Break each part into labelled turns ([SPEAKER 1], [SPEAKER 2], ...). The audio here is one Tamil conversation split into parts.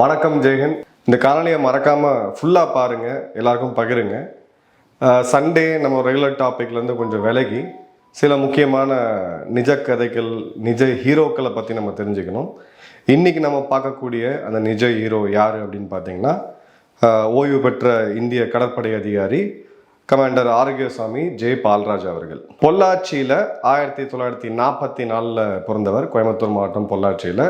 [SPEAKER 1] வணக்கம் ஜெயகன் இந்த காலனியை மறக்காமல் ஃபுல்லாக பாருங்கள் எல்லாருக்கும் பகிருங்க. சண்டே நம்ம ரெகுலர் டாப்பிக்லேருந்து கொஞ்சம் விலகி சில முக்கியமான நிஜ கதைகள் நிஜ ஹீரோக்களை பற்றி நம்ம தெரிஞ்சுக்கணும். இன்றைக்கி நம்ம பார்க்கக்கூடிய அந்த நிஜ ஹீரோ யார் அப்படின்னு பார்த்தீங்கன்னா ஓய்வு பெற்ற இந்திய கடற்படை அதிகாரி கமாண்டர் ஆரோக்கியசாமி ஜே பால்ராஜ் அவர்கள். பொள்ளாச்சியில் ஆயிரத்தி தொள்ளாயிரத்தி நாற்பத்தி நாலில் பிறந்தவர் கோயம்புத்தூர் மாவட்டம் பொள்ளாச்சியில்.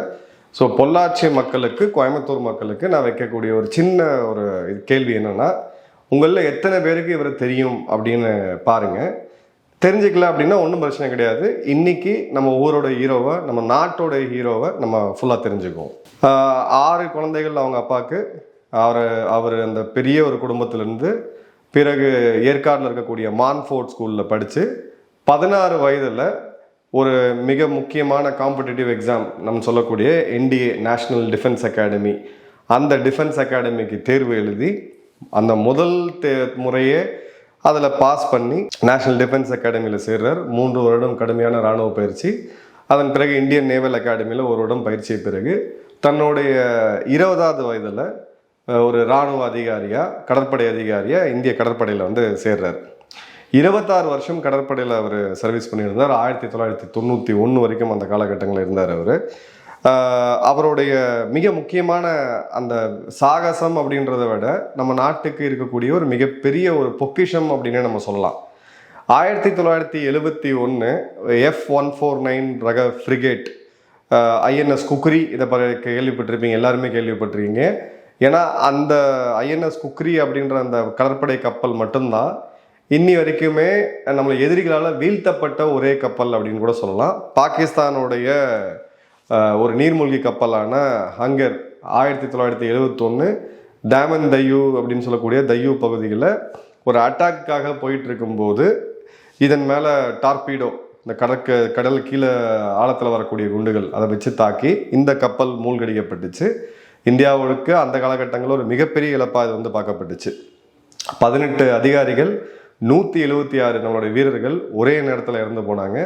[SPEAKER 1] ஸோ பொள்ளாச்சி மக்களுக்கு கோயம்புத்தூர் மக்களுக்கு நான் வைக்கக்கூடிய ஒரு சின்ன ஒரு கேள்வி என்னென்னா உங்களில் எத்தனை பேருக்கு இவர் தெரியும் அப்படின்னு பாருங்கள் தெரிஞ்சுக்கல அப்படின்னா ஒன்றும் பிரச்சனை கிடையாது. இன்னைக்கு நம்ம ஊரோட ஹீரோவை நம்ம நாட்டோட ஹீரோவை நம்ம ஃபுல்லாக தெரிஞ்சுக்குவோம். ஆறு குழந்தைகள் அவங்க அப்பாவுக்கு. அவர் அவர் அந்த பெரிய ஒரு குடும்பத்திலேருந்து பிறகு ஏற்காடில் இருக்கக்கூடிய மான்ஃபோர்ட் ஸ்கூலில் படித்து பதினாறு வயதில் ஒரு மிக முக்கியமான காம்படிட்டிவ் எக்ஸாம் நம்ம சொல்லக்கூடிய என்டிஏ நேஷ்னல் டிஃபென்ஸ் அகாடமி அந்த டிஃபென்ஸ் அகாடமிக்கு தேர்வு எழுதி அந்த முதல் தே முறையே அதில் பாஸ் பண்ணி நேஷ்னல் டிஃபென்ஸ் அகாடமியில் சேர்றார். மூன்று வருடம் கடுமையான இராணுவ பயிற்சி. அதன் பிறகு இந்தியன் நேவல் அகாடமியில் ஒரு வருடம் பயிற்சிய பிறகு தன்னுடைய இருபதாவது வயதில் ஒரு இராணுவ அதிகாரியாக கடற்படை அதிகாரியாக இந்திய கடற்படையில் வந்து சேர்றார். இருபத்தாறு வருஷம் கடற்படையில் அவர் சர்வீஸ் பண்ணியிருந்தார். ஆயிரத்தி தொள்ளாயிரத்தி தொண்ணூற்றி ஒன்று வரைக்கும் அந்த காலகட்டங்களில் இருந்தார் அவர். அவருடைய மிக முக்கியமான அந்த சாகசம் அப்படின்றத விட நம்ம நாட்டுக்கு இருக்கக்கூடிய ஒரு மிகப்பெரிய ஒரு பொக்கிஷம் அப்படின்னு நம்ம சொல்லலாம். ஆயிரத்தி தொள்ளாயிரத்தி எழுபத்தி ஒன்று எஃப் ஒன் ஃபோர் நைன் ரக ஃப்ரிகேட் ஐஎன்எஸ் குக்ரி இதை ப கேள்விப்பட்டிருப்பீங்க எல்லாருமே கேள்விப்பட்டிருக்கீங்க. ஏன்னா அந்த ஐஎன்எஸ் குக்ரி அப்படின்ற அந்த கடற்படை கப்பல் மட்டும்தான் இன்னி வரைக்குமே நம்மளை எதிரிகளால் வீழ்த்தப்பட்ட ஒரே கப்பல் அப்படின்னு கூட சொல்லலாம். பாகிஸ்தானுடைய ஒரு நீர்மூழ்கி கப்பலான ஹங்கர் ஆயிரத்தி தொள்ளாயிரத்தி எழுவத்தொன்று டேமன் தையூ அப்படின்னு சொல்லக்கூடிய தையூ பகுதியில் ஒரு அட்டாக்காக போயிட்டு இருக்கும்போது இதன் மேலே டார்பீடோ இந்த கடற்க கடல் கீழே ஆழத்தில் வரக்கூடிய குண்டுகள் அதை வச்சு தாக்கி இந்த கப்பல் மூழ்கடிக்கப்பட்டுச்சு. இந்தியாவுக்கு அந்த காலகட்டங்களில் ஒரு மிகப்பெரிய இழப்பாக இது வந்து பார்க்கப்பட்டுச்சு. பதினெட்டு அதிகாரிகள் நூற்றி எழுபத்தி ஆறு நம்மளுடைய வீரர்கள் ஒரே நேரத்தில் இறந்து போனாங்க.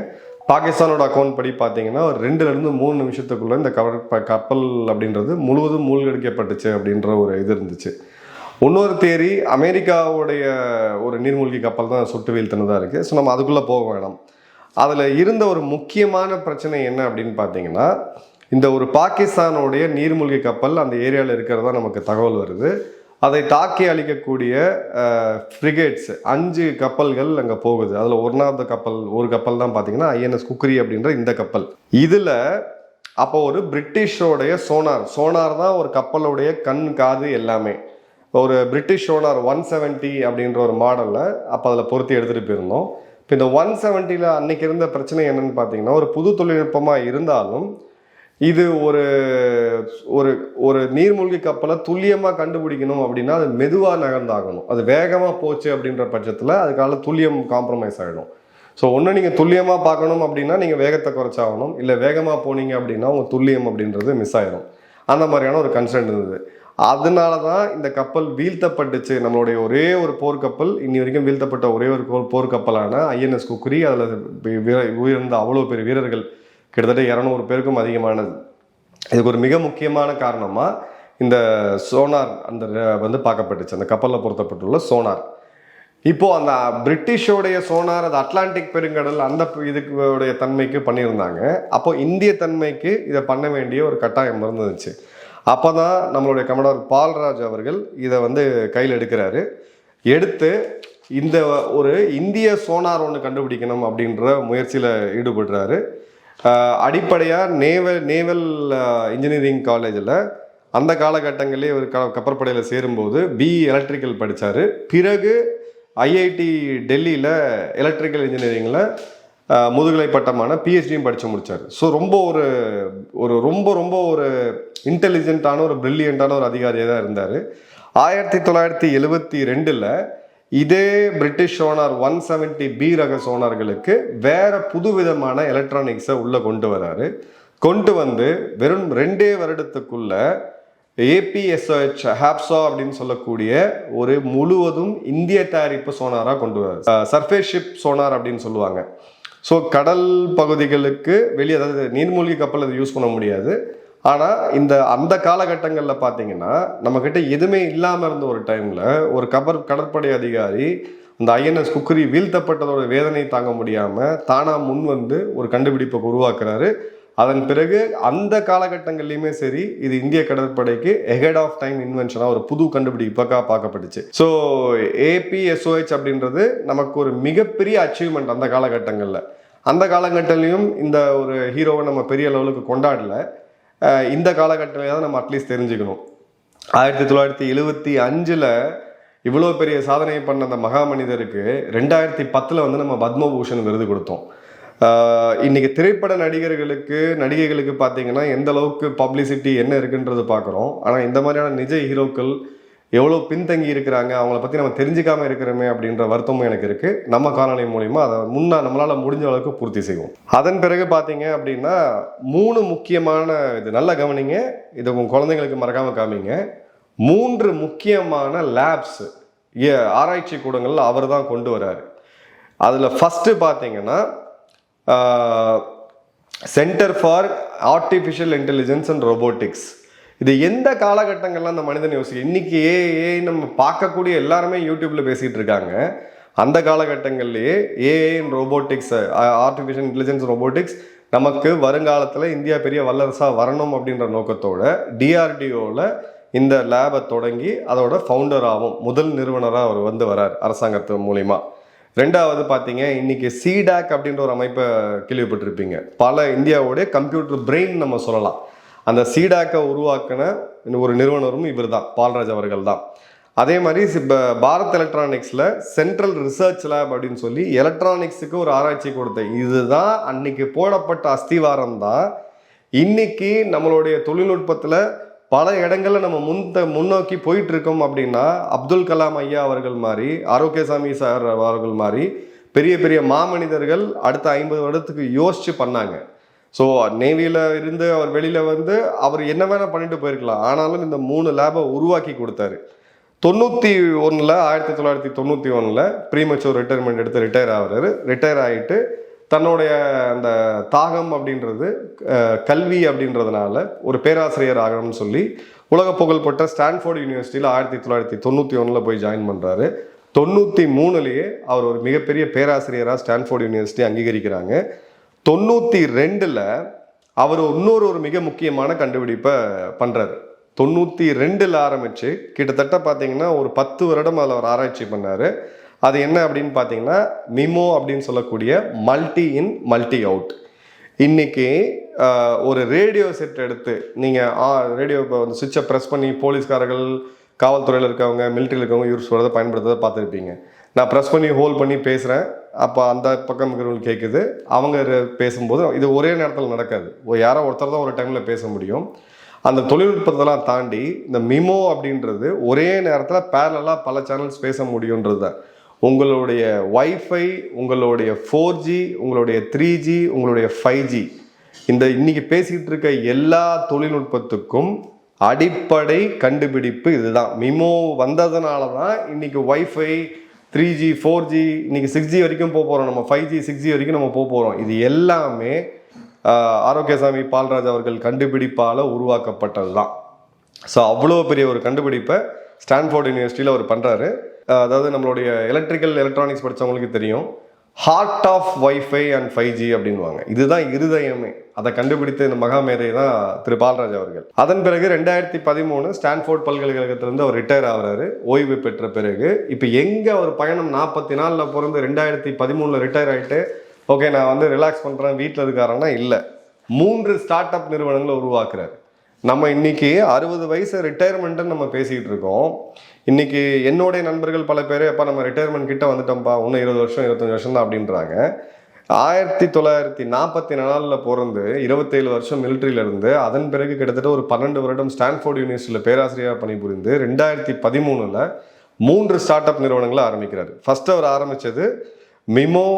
[SPEAKER 1] பாகிஸ்தானோட அக்கௌண்ட் படி பார்த்தீங்கன்னா ஒரு ரெண்டுலேருந்து மூணு நிமிஷத்துக்குள்ளே இந்த கவர் கப்பல் அப்படின்றது முழுவதும் மூழ்கடிக்கப்பட்டுச்சு அப்படின்ற ஒரு இது இருந்துச்சு. இன்னொரு தேரி அமெரிக்காவுடைய ஒரு நீர்மூழ்கி கப்பல் தான் சுட்டு வீழ்த்தினதாக இருக்குது ஸோ நம்ம அதுக்குள்ளே போக வேணாம். அதில் இருந்த ஒரு முக்கியமான பிரச்சனை என்ன அப்படின்னு பார்த்தீங்கன்னா இந்த ஒரு பாகிஸ்தானுடைய நீர்மூழ்கி கப்பல் அந்த ஏரியாவில் இருக்கிறதா நமக்கு தகவல் வருது. அதை தாக்கி அழிக்கக்கூடிய ஃப்ரிகேட்ஸ் அஞ்சு கப்பல்கள் அங்கே போகுது. அதில் ஒன்றாவது கப்பல் ஒரு கப்பல் தான் பார்த்தீங்கன்னா ஐஎன்எஸ் குக்ரி அப்படின்ற இந்த கப்பல். இதில் அப்போ ஒரு பிரிட்டிஷோடைய சோனார். சோனார் தான் ஒரு கப்பலுடைய கண் காது எல்லாமே. ஒரு பிரிட்டிஷ் சோனார் ஒன் செவன்ட்டி அப்படின்ற ஒரு மாடலில் அப்போ அதில் பொருத்தி எடுத்துகிட்டு போயிருந்தோம். இப்போ இந்த ஒன் செவன்ட்டியில் அன்னைக்கு இருந்த பிரச்சனை என்னன்னு பார்த்தீங்கன்னா ஒரு புது தொழில்நுட்பமாக இருந்தாலும் இது ஒரு ஒரு ஒரு நீர்மூழ்கி கப்பலை துல்லியமாக கண்டுபிடிக்கணும் அப்படின்னா அது மெதுவாக நகர்ந்தாகணும். அது வேகமாக போச்சு அப்படின்ற பட்சத்தில் அதுக்கால துல்லியம் காம்ப்ரமைஸ் ஆகிடும் ஸோ ஒன்று நீங்கள் துல்லியமாக பார்க்கணும் அப்படின்னா நீங்கள் வேகத்தை குறைச்சாகணும். இல்லை வேகமாக போனீங்க அப்படின்னா உங்கள் துல்லியம் அப்படின்றது மிஸ் ஆயிடும் அந்த மாதிரியான ஒரு கன்சர்ன் இருந்தது. அதனால தான் இந்த கப்பல் வீழ்த்தப்பட்டுச்சு. நம்மளுடைய ஒரே ஒரு போர்க்கப்பல் இன்னி வரைக்கும் வீழ்த்தப்பட்ட ஒரே ஒரு போர்க்கப்பலான ஐஎன்எஸ் குக்ரி அதில் உயர்ந்த அவ்வளோ பெரிய வீரர்கள் கிட்டத்தட்ட இரநூறு பேருக்கும் அதிகமானது. இதுக்கு ஒரு மிக முக்கியமான காரணமாக இந்த சோனார் அந்த வந்து பார்க்கப்பட்டுச்சு. அந்த கப்பலில் பொருத்தப்பட்டுள்ள சோனார். இப்போ அந்த பிரிட்டிஷோடைய சோனார் அது அட்லாண்டிக் பெருங்கடல் அந்த இதுக்குடைய இதுக்கு உடைய தன்மைக்கு பண்ணியிருந்தாங்க. அப்போ இந்திய தன்மைக்கு இதை பண்ண வேண்டிய ஒரு கட்டாயம் இருந்துச்சு. அப்போ தான் நம்மளுடைய கமடர் பால்ராஜ் அவர்கள் இதை வந்து கையில் எடுக்கிறாரு. எடுத்து இந்த ஒரு இந்திய சோனார் ஒன்று கண்டுபிடிக்கணும் அப்படின்ற முயற்சியில் ஈடுபடுறாரு. அடிப்படையாக நேவல் நேவல் இன்ஜினியரிங் காலேஜில் அந்த காலகட்டங்களிலே ஒரு க கப்பற்படையில் சேரும்போது பி எலக்ட்ரிக்கல் படித்தார் பிறகு ஐஐடி டெல்லியில் எலக்ட்ரிக்கல் இன்ஜினியரிங்கில் முதுகலை பட்டமான பிஹெச்டியும் படித்து முடித்தார் ஸோ ரொம்ப ஒரு ஒரு ரொம்ப ரொம்ப ஒரு இன்டெலிஜென்ட்டான ஒரு ப்ரில்லியண்ட்டான ஒரு அதிகாரியாக தான் இருந்தார். ஆயிரத்தி தொள்ளாயிரத்தி எழுபத்தி ரெண்டில் இதே British sonar one seventy B ரக சோனார்களுக்கு வேற புதுவிதமான எலக்ட்ரானிக்ஸை உள்ளே கொண்டு வராரு. கொண்டு வந்து வெறும் ரெண்டே வருடத்துக்குள்ள ஏபிஎஸ்ஹெச் ஹாப்சா அப்படின்னு சொல்லக்கூடிய ஒரு முழுவதும் இந்திய தயாரிப்பு சோனாராக கொண்டு வர சர்ஃபேஸ் ஷிப் சோனார் அப்படின்னு சொல்லுவாங்க. ஸோ கடல் பகுதிகளுக்கு வெளியே அதாவது நீர்மூழ்கி கப்பல் அதை யூஸ் பண்ண முடியாது. ஆனால் இந்த அந்த காலகட்டங்களில் பார்த்தீங்கன்னா நம்மக்கிட்ட எதுவுமே இல்லாமல் இருந்த ஒரு டைமில் ஒரு கபர் கடற்படை அதிகாரி இந்த ஐஎன்எஸ் குக்கரி வீழ்த்தப்பட்டதோட வேதனை தாங்க முடியாமல் தானாக முன் வந்து ஒரு கண்டுபிடிப்பை உருவாக்குறாரு. அதன் பிறகு அந்த காலகட்டங்கள்லையுமே சரி இது இந்திய கடற்படைக்கு எஹெட் ஆஃப் டைம் இன்வென்ஷனாக ஒரு புது கண்டுபிடிப்பாக பார்க்கப்பட்டுச்சு. ஸோ ஏபிஎஸ்ஓஹெச் அப்படின்றது நமக்கு ஒரு மிகப்பெரிய அச்சீவ்மெண்ட் அந்த காலகட்டங்களில். அந்த காலகட்டத்திலையும் இந்த ஒரு ஹீரோவை நம்ம பெரிய லெவலுக்கு கொண்டாடல. இந்த காலகட்டத்திலையாவது நம்ம அட்லீஸ்ட் தெரிஞ்சுக்கணும். ஆயிரத்தி தொள்ளாயிரத்தி எழுவத்தி அஞ்சில் இவ்வளோ பெரிய சாதனை பண்ண அந்த மகா மனிதருக்கு ரெண்டாயிரத்தி பத்தில் வந்து நம்ம பத்மபூஷன் விருது கொடுத்தோம். இன்றைக்கி இன்னைக்கு திரைப்பட நடிகர்களுக்கு நடிகைகளுக்கு பார்த்தீங்கன்னா எந்த அளவுக்கு பப்ளிசிட்டி என்ன இருக்குன்றது பார்க்குறோம். ஆனால் இந்த மாதிரியான நிஜ ஹீரோக்கள் எவ்வளோ பின்தங்கி இருக்கிறாங்க அவங்கள பற்றி நம்ம தெரிஞ்சிக்காமல் இருக்கிறோமே அப்படின்ற வருத்தமும் எனக்கு இருக்குது நம்ம காணொலி மூலிமா அதை முன்னா நம்மளால் முடிஞ்ச அளவுக்கு பூர்த்தி செய்வோம். அதன் பிறகு பார்த்தீங்க அப்படின்னா மூணு முக்கியமான இது நல்லா கவனிங்க இதை உங்கள் குழந்தைங்களுக்கு மறக்காமல் காமிங்க. மூன்று முக்கியமான லேப்ஸ் ஆராய்ச்சி கூடங்களில் அவர் தான் கொண்டு வராரு. அதில் ஃபஸ்ட்டு பார்த்தீங்கன்னா centre for artificial intelligence and robotics இது எந்த காலகட்டங்கள்லாம் அந்த மனிதன் யோசிக்க இன்னைக்கு ஏ ஏ நம்ம பார்க்கக்கூடிய எல்லாருமே யூடியூப்ல பேசிட்டு இருக்காங்க. அந்த காலகட்டங்கள்லயே AI robotics artificial intelligence robotics நமக்கு வருங்காலத்தில் இந்தியா பெரிய வல்லரசாக வரணும் அப்படின்ற நோக்கத்தோட டிஆர்டிஓவில் இந்த லேபை தொடங்கி அதோட ஃபவுண்டராகவும் முதல் நிறுவனராக அவர் வந்து வரார் அரசாங்கத்து மூலிமா ரெண்டாவது பார்த்தீங்க இன்னைக்கு சிடாக் அப்படின்ற ஒரு அமைப்பை கேள்விப்பட்டிருப்பீங்க. பல இந்தியாவுடைய கம்ப்யூட்டர் பிரெயின் நம்ம சொல்லலாம். அந்த சீடாக்கை உருவாக்கின ஒரு நிறுவனரும் இவர் தான் பால்ராஜ் அவர்கள் தான் அதே மாதிரி இப்போ பாரத் எலக்ட்ரானிக்ஸில் சென்ட்ரல் ரிசர்ச் லேப் அப்படின்னு சொல்லி எலக்ட்ரானிக்ஸுக்கு ஒரு ஆராய்ச்சி கொடுத்தேன் இதுதான் அன்னைக்கு போடப்பட்ட அஸ்திவாரம் தான் இன்னைக்கு நம்மளுடைய தொழில்நுட்பத்தில் பல இடங்களில் நம்ம முன் முன்னோக்கி போயிட்டு இருக்கோம் அப்படின்னா அப்துல் கலாம் ஐயா அவர்கள் மாதிரி ஆரோக்கியசாமி சார் அவர்கள் மாதிரி பெரிய பெரிய மாமனிதர்கள் அடுத்த ஐம்பது வருடத்துக்கு யோசிச்சு பண்ணாங்க. ஸோ நேவியில் இருந்து அவர் வெளியில் வந்து அவர் என்ன வேணால் பண்ணிட்டு போயிருக்கலாம். ஆனாலும் இந்த மூணு லேபை உருவாக்கி கொடுத்தாரு. தொண்ணூற்றி ஒன்றில் ஆயிரத்தி தொள்ளாயிரத்தி தொண்ணூற்றி ஒன்றில் ப்ரீமச்சூர் ரிட்டையர்மெண்ட் எடுத்து ரிட்டையர் ஆகிறாரு. ரிட்டையர் ஆகிட்டு தன்னுடைய அந்த தாகம் அப்படின்றது கல்வி அப்படின்றதுனால ஒரு பேராசிரியர் ஆகணும்னு சொல்லி உலக புகழ்பெற்ற ஸ்டான்ஃபோர்ட் யூனிவர்சிட்டியில் ஆயிரத்தி தொள்ளாயிரத்தி தொண்ணூற்றி ஒன்றில் போய் ஜாயின் பண்ணுறாரு தொண்ணூற்றி மூணுலேயே அவர் ஒரு மிகப்பெரிய பேராசிரியராக ஸ்டான்ஃபோர்ட் யூனிவர்சிட்டி அங்கீகரிக்கிறாங்க. தொண்ணூற்றி ரெண்டில் அவர் இன்னொரு ஒரு மிக முக்கியமான கண்டுபிடிப்பை பண்ணுறாரு தொண்ணூற்றி ரெண்டில் ஆரம்பித்து கிட்டத்தட்ட பார்த்தீங்கன்னா ஒரு பத்து வருடம் அதில் அவர் ஆராய்ச்சி பண்ணார். அது என்ன அப்படின்னு பார்த்தீங்கன்னா மிமோ அப்படின்னு சொல்லக்கூடிய மல்டி இன் மல்டி அவுட் இன்னைக்கு ஒரு ரேடியோ செட் எடுத்து நீங்கள் ரேடியோ இப்போ வந்து சுவிட்சை ப்ரெஸ் பண்ணி போலீஸ்காரர்கள் காவல்துறையில் இருக்கவங்க மிலிட்ரியில் இருக்கவங்க யூஸ் பண்ணுறதை பயன்படுத்துறதை பார்த்துருப்பீங்க. நான் ப்ரெஸ் பண்ணி ஹோல்ட் பண்ணி பேசுகிறேன் அப்போ அந்த பக்கம் இருக்கிறவங்க கேட்குது அவங்க பேசும்போது இது ஒரே நேரத்தில் நடக்காது. யாரோ ஒருத்தர் தான் ஒரு டைமில் பேச முடியும். அந்த தொழில்நுட்பத்தெல்லாம் தாண்டி இந்த மிமோ அப்படின்றது ஒரே நேரத்தில் பேரலாக பல சேனல்ஸ் பேச முடியுன்றது தான். உங்களுடைய ஒய்ஃபை உங்களுடைய ஃபோர் ஜி உங்களுடைய த்ரீ ஜி உங்களுடைய ஃபைவ் ஜி இந்த இன்னைக்கு பேசிக்கிட்டு இருக்க எல்லா தொழில்நுட்பத்துக்கும் அடிப்படை கண்டுபிடிப்பு இதுதான். மிமோ வந்ததுனால தான் இன்னைக்கு wifi three G four G இன்னைக்கு சிக்ஸ் ஜி வரைக்கும் போக போகிறோம் நம்ம ஃபைவ் ஜி சிக்ஸ் ஜி வரைக்கும் நம்ம போக போகிறோம் இது எல்லாமே ஆரோக்கியசாமி பால்ராஜ் அவர்கள் கண்டுபிடிப்பால் உருவாக்கப்பட்டது தான் ஸோ அவ்வளோ பெரிய ஒரு கண்டுபிடிப்பை ஸ்டான்ஃபோர்ட் யூனிவர்சிட்டியில் அவர் பண்ணுறாரு அதாவது நம்மளுடைய எலக்ட்ரிக்கல் எலக்ட்ரானிக்ஸ் படித்தவங்களுக்கு தெரியும். Heart of wifi and five G அப்படின்வாங்க இதுதான் இருதயமே. அதை கண்டுபிடித்த இந்த மகாமேதை தான் திரு பால்ராஜ் அவர்கள். அதன் பிறகு ரெண்டாயிரத்தி பதிமூணு ஸ்டான்ஃபோர்ட் பல்கலைக்கழகத்திலிருந்து அவர் ரிட்டையர் ஆகிறாரு. ஓய்வு பெற்ற பிறகு இப்போ எங்கே அவர் பயணம் நாற்பத்தி நாலில் பிறந்து ரெண்டாயிரத்தி பதிமூணில் ரிட்டையர் ஆகிட்டு ஓகே நான் வந்து ரிலாக்ஸ் பண்ணுறேன் வீட்டில் இருக்காரன்னா இல்லை. மூன்று ஸ்டார்ட் அப் நிறுவனங்களை உருவாக்குறாரு. நம்ம இன்னைக்கு அறுபது வயசு ரிட்டையர்மெண்ட்டுன்னு நம்ம பேசிக்கிட்டு இருக்கோம். இன்னைக்கு என்னுடைய நண்பர்கள் பல பேர் எப்போ நம்ம ரிட்டையர்மெண்ட் கிட்ட வந்துட்டோம்ப்பா இன்னும் இருபது வருஷம் இருபத்தஞ்சு வருஷம் தான் அப்படின்றாங்க. ஆயிரத்தி தொள்ளாயிரத்தி நாற்பத்தி நாலில் பிறந்து இருபத்தேழு வருஷம் military-ல இருந்து அதன் பிறகு கிட்டத்தட்ட ஒரு பன்னெண்டு வருடம் ஸ்டான்ஃபோர்ட் யூனிவர்சிட்டியில் பேராசிரியராக பணிபுரிந்து ரெண்டாயிரத்தி பதிமூணில் மூன்று ஸ்டார்ட் அப் நிறுவனங்களை ஆரம்பிக்கிறார். ஃபர்ஸ்ட் அவர் ஆரம்பிச்சது மிமோ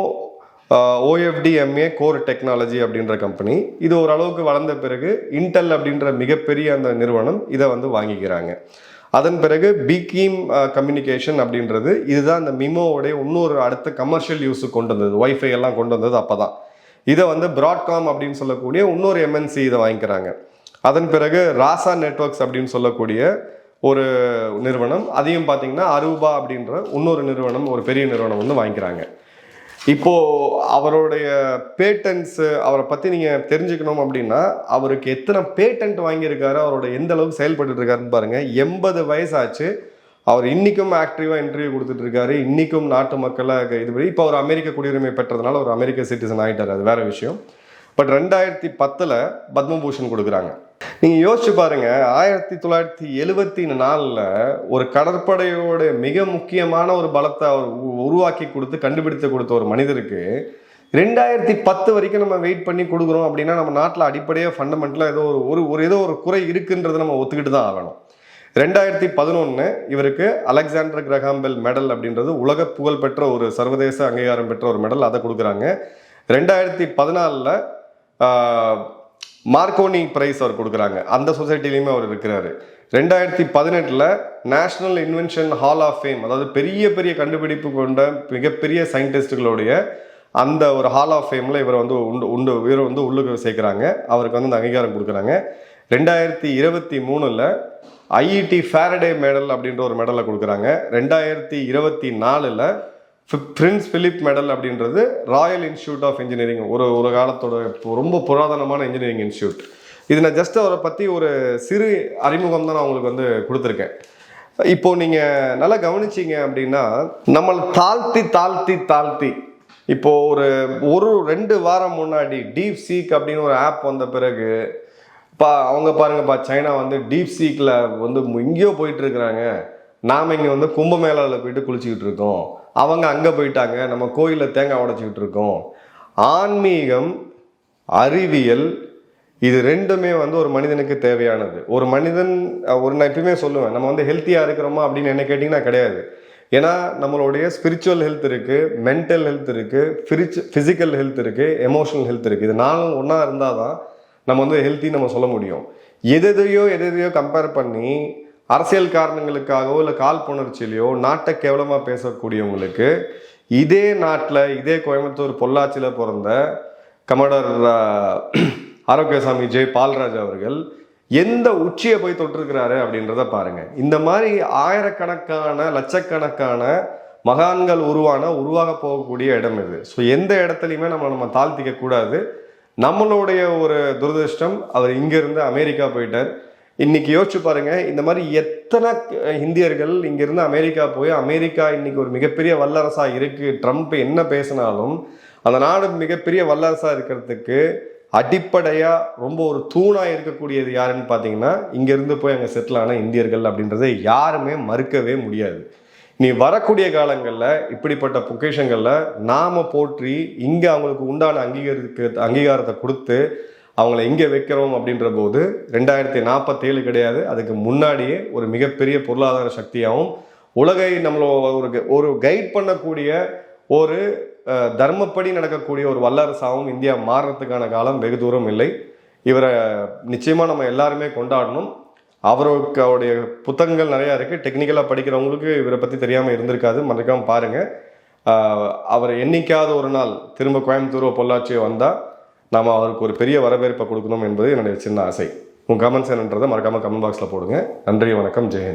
[SPEAKER 1] ஓஎஃப்டிஎம்ஏ கோர் டெக்னாலஜி அப்படின்ற கம்பெனி இது ஓரளவுக்கு வளர்ந்த பிறகு இன்டெல் அப்படின்ற மிகப்பெரிய அந்த நிறுவனம் இதை வந்து வாங்கிக்கிறாங்க. அதன் பிறகு பிகீம் கம்யூனிகேஷன் uh, அப்படின்றது இதுதான் இந்த மிமோவுடைய இன்னொரு அடுத்த கமர்ஷியல் யூஸுக்கு கொண்டு வந்தது. ஒய்ஃபை எல்லாம் கொண்டு வந்தது அப்போ தான் இதை வந்து ப்ராட்காம் அப்படின்னு சொல்லக்கூடிய இன்னொரு எம்என்சி இதை வாங்கிக்கிறாங்க. அதன் பிறகு ராசா நெட்வொர்க்ஸ் அப்படின்னு சொல்லக்கூடிய ஒரு நிறுவனம் அதையும் பார்த்தீங்கன்னா அரூபா அப்படின்ற இன்னொரு நிறுவனம் ஒரு பெரிய நிறுவனம் வந்து வாங்கிக்கிறாங்க. இப்போ அவருடைய பேட்டன்ஸ் அவரை பத்தி நீங்க தெரிஞ்சுக்கணும் அப்படின்னா அவருக்கு எத்தனை பேட்டன்ட் வாங்கியிருக்காரு அவரோட எந்த அளவுக்கு செயல்பட்டு இருக்காருன்னு பாருங்க. எண்பது வயசாச்சு. அவர் இன்னைக்கும் ஆக்டிவா இன்டர்வியூ கொடுத்துட்டு இருக்காரு. இன்னைக்கும் நாட்டு மக்களை இது பண்ணி இப்போ அவர் அமெரிக்க குடியுரிமை பெற்றதுனால ஒரு அமெரிக்க சிட்டிசன் ஆகிட்டார் அது வேற விஷயம். பட் ரெண்டாயிரத்தி பத்தில் பத்மபூஷன் கொடுக்குறாங்க. நீங்கள் யோசிச்சு பாருங்க ஆயிரத்தி தொள்ளாயிரத்தி எழுவத்தி நாலில் ஒரு கடற்படையோட மிக முக்கியமான ஒரு பலத்தை அவர் உ- உருவாக்கி கொடுத்து கண்டுபிடித்து கொடுத்த ஒரு மனிதருக்கு ரெண்டாயிரத்தி பத்து வரைக்கும் நம்ம வெயிட் பண்ணி கொடுக்குறோம் அப்படின்னா நம்ம நாட்டில் அடிப்படையாக ஃபண்டமெண்டலாக ஏதோ ஒரு ஒரு ஒரு ஏதோ ஒரு குறை இருக்குன்றதை நம்ம ஒத்துக்கிட்டு தான் ஆகணும். ரெண்டாயிரத்தி பதினொன்று இவருக்கு அலெக்சாண்டர் கிரகாம்பெல் மெடல் அப்படின்றது உலக புகழ்பெற்ற ஒரு சர்வதேச அங்கீகாரம் பெற்ற ஒரு மெடல் அதை கொடுக்குறாங்க. ரெண்டாயிரத்தி பதினாலில் மார்க்கோனி பிரைஸ் அவர் கொடுக்குறாங்க. அந்த சொசைட்டிலையுமே அவர் இருக்கிறாரு. ரெண்டாயிரத்தி பதினெட்டில் national invention hall of fame அதாவது பெரிய பெரிய கண்டுபிடிப்பு கொண்ட மிகப்பெரிய சயின்டிஸ்டுகளுடைய அந்த ஒரு ஹால் ஆஃப் ஃபேமில் இவரை வந்து உண்டு உண்டு இவரை வந்து உள்ளுக்கு சேர்க்குறாங்க. அவருக்கு வந்து அந்த அங்கீகாரம் கொடுக்குறாங்க. ரெண்டாயிரத்தி இருபத்தி மூணில் ஐஇடி ஃபேரடே மெடல் அப்படின்ற ஒரு மெடலை கொடுக்குறாங்க. ரெண்டாயிரத்தி இருபத்தி நாலில் பிரின்ஸ் பிலிப் மெடல் அப்படின்றது ராயல் இன்ஸ்டியூட் ஆஃப் இன்ஜினியரிங் ஒரு ஒரு காலத்தோட ரொம்ப புராதனமான இன்ஜினியரிங் இன்ஸ்டியூட் இது நான் ஜஸ்ட் அவரை பற்றி ஒரு சிறு அறிமுகம் தான் நான் உங்களுக்கு வந்து கொடுத்துருக்கேன். இப்போ நீங்கள் நல்லா கவனிச்சீங்க அப்படின்னா நம்மளை தாழ்த்தி தாழ்த்தி தாழ்த்தி இப்போ ஒரு ஒரு ரெண்டு வாரம் முன்னாடி டீப் சீக் அப்படின்னு ஒரு ஆப் வந்த பிறகு பா அவங்க பாருங்கப்பா சைனா வந்து டீப் சீக்கில் வந்து எங்கேயோ போயிட்டுருக்குறாங்க நாம் இங்கே வந்து கும்பமேளாவில் போயிட்டு குளிச்சுக்கிட்டு இருக்கோம். அவங்க அங்கே போயிட்டாங்க. நம்ம கோயிலில் தேங்காய் உடைச்சிக்கிட்டு இருக்கோம். ஆன்மீகம் அறிவியல் இது ரெண்டுமே வந்து ஒரு மனிதனுக்கு தேவையானது. ஒரு மனிதன் ஒரு நான் எப்பயுமே சொல்லுவேன் நம்ம வந்து ஹெல்த்தியாக இருக்கிறோமா அப்படின்னு என்ன கேட்டிங்கன்னா கிடையாது. ஏன்னா நம்மளுடைய ஸ்பிரிச்சுவல் ஹெல்த் இருக்குது மென்டல் ஹெல்த் இருக்குது ஃபிசிக்கல் ஹெல்த் இருக்குது எமோஷனல் ஹெல்த் இருக்குது இது நாலும் ஒன்றா இருந்தால் தான் நம்ம வந்து ஹெல்த்தின்னு நம்ம சொல்ல முடியும். எதையோ எதையோ கம்பேர் பண்ணி அரசியல் காரணங்களுக்காகவோ இல்லை காழ்ப்புணர்ச்சியிலையோ நாட்டை கேவலமாக பேசக்கூடியவங்களுக்கு இதே நாட்டில் இதே கோயம்புத்தூர் பொள்ளாச்சியில் பிறந்த கமடர் ஆரோக்கியசாமி ஜெய் பால்ராஜ் அவர்கள் எந்த உச்சியை போய் தொட்டிருக்கிறாரு அப்படின்றத பாருங்க. இந்த மாதிரி ஆயிரக்கணக்கான லட்சக்கணக்கான மகான்கள் உருவான உருவாக போகக்கூடிய இடம் இது. ஸோ எந்த இடத்துலையுமே நம்ம நம்ம தாழ்த்திக்க கூடாது. நம்மளுடைய ஒரு துரதிருஷ்டம் அவர் இங்கிருந்து அமெரிக்கா போயிட்டார். இன்னைக்கு யோசிச்சு பாருங்க இந்த மாதிரி எத்தனை இந்தியர்கள் இங்கிருந்து அமெரிக்கா போய் அமெரிக்கா இன்னைக்கு ஒரு மிகப்பெரிய வல்லரசா இருக்கு ட்ரம்ப் என்ன பேசினாலும் அந்த நாடு மிகப்பெரிய வல்லரசா இருக்கிறதுக்கு அடிப்படையா ரொம்ப ஒரு தூணா இருக்கக்கூடியது யாருன்னு பார்த்தீங்கன்னா இங்கேருந்து போய் அங்கே செட்டில் ஆன இந்தியர்கள் அப்படின்றத யாருமே மறுக்கவே முடியாது. நீ வரக்கூடிய காலங்களில் இப்படிப்பட்ட பொக்கேஷங்களில் நாம போற்றி இங்கே அவங்களுக்கு உண்டான அங்கீகரிக்க அங்கீகாரத்தை கொடுத்து அவங்கள இங்கே வைக்கிறோம் அப்படின்ற போது ரெண்டாயிரத்தி நாற்பத்தேழு கிடையாது. அதுக்கு முன்னாடியே ஒரு மிகப்பெரிய பொருளாதார சக்தியாகவும் உலகை நம்மளோ ஒரு ஒரு கைட் பண்ணக்கூடிய ஒரு தர்மப்படி நடக்கக்கூடிய ஒரு வல்லரசாகவும் இந்தியா மாறுறதுக்கான காலம் வெகு தூரம் இல்லை. இவரை நிச்சயமாக நம்ம எல்லாருமே கொண்டாடணும். அவருக்கு அவருடைய புத்தகங்கள் நிறையா இருக்குது டெக்னிக்கலாக படிக்கிறவங்களுக்கு இவரை பற்றி தெரியாமல் இருந்திருக்காது. மறைக்காமல் பாருங்கள் அவர் என்னைக்காவது ஒரு நாள் திரும்ப கோயம்புத்தூரோ பொள்ளாச்சியோ வந்தால் நாம் அவருக்கு ஒரு பெரிய வரவேற்பை கொடுக்கணும் என்பது என்னுடைய சின்ன ஆசை. உங்கள் கமெண்ட்ஸ் என்னன்றதை மறக்காமல் கமெண்ட் பாக்ஸில் போடுங்க. நன்றி வணக்கம் ஜெயன்